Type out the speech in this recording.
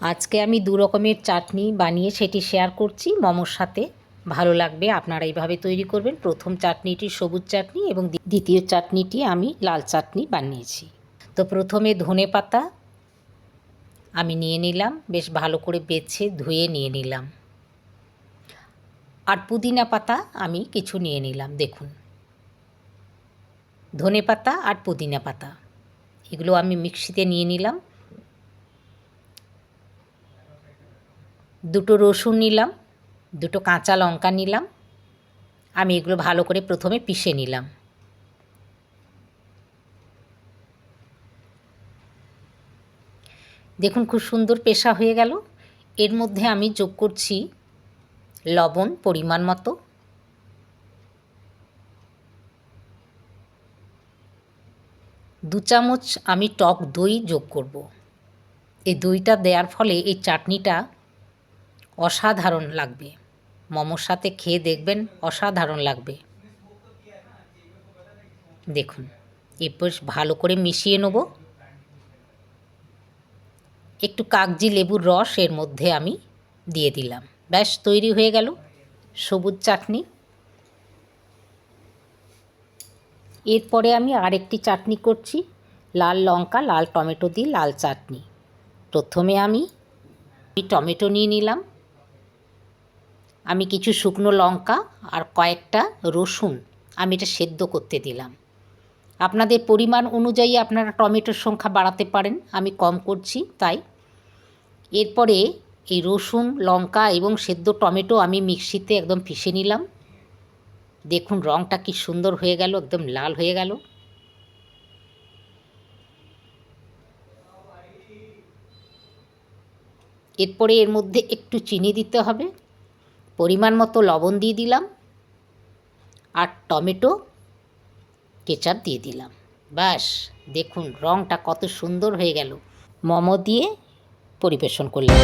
আজকে আমি দু রকমের চাটনি বানিয়ে সেটি শেয়ার করছি। মোমোর সাথে ভালো লাগবে, আপনারা এইভাবে তৈরি করবেন। প্রথম চাটনিটি সবুজ চাটনি এবং দ্বিতীয় চাটনিটি আমি লাল চাটনি বানিয়েছি। তো প্রথমে ধনে পাতা আমি নিয়ে নিলাম, বেশ ভালো করে বেছে ধুয়ে নিয়ে নিলাম। আর পুদিনা পাতা আমি কিছু নিয়ে নিলাম, দেখুন। ধনে পাতা আর পুদিনা পাতা, এগুলো আমি মিক্সিতে নিয়ে নিলাম। দুটো রসুন নিলাম, দুটো কাঁচা লঙ্কা নিলাম, আমি এগুলো ভালো করে প্রথমে পিষে নিলাম। দেখুন খুব সুন্দর পেশা হয়ে গেল। এর মধ্যে আমি যোগ করছি লবণ পরিমাণ মতো। দু চামচ আমি টক দই যোগ করব। এই দইটা দেওয়ার ফলে এই চাটনিটা অসাধারণ লাগবে। মোমোর সাথে খেয়ে দেখবেন অসাধারণ লাগবে। দেখুন এরপর ভালো করে মিশিয়ে নেব। একটু কাগজি লেবুর রস এর মধ্যে আমি দিয়ে দিলাম। ব্যাস, তৈরি হয়ে গেল সবুজ চাটনি। এরপরে আমি আরেকটি চাটনি করছি, লাল লঙ্কা, লাল টমেটো দিয়ে লাল চাটনি। প্রথমে আমি টমেটো নিয়ে নিলাম। আমি কিছু শুকনো লঙ্কা আর কয়েকটা রসুন আমি এটা সেদ্ধ করতে দিলাম। আপনাদের পরিমাণ অনুযায়ী আপনারা টমেটোর সংখ্যা বাড়াতে পারেন, আমি কম করছি তাই। এরপরে এই রসুন, লঙ্কা এবং সেদ্ধ টমেটো আমি মিক্সিতে একদম পিষে নিলাম। দেখুন রঙটা কি সুন্দর হয়ে গেল, একদম লাল হয়ে গেল। এরপরে এর মধ্যে একটু চিনি দিতে হবে। পরিমাণ মতো লবণ দিয়ে দিলাম আর টমেটো কেচাপ দিয়ে দিলাম। বাস দেখুন রঙটা কত সুন্দর হয়ে গেল। মোমো দিয়ে পরিবেশন করলাম।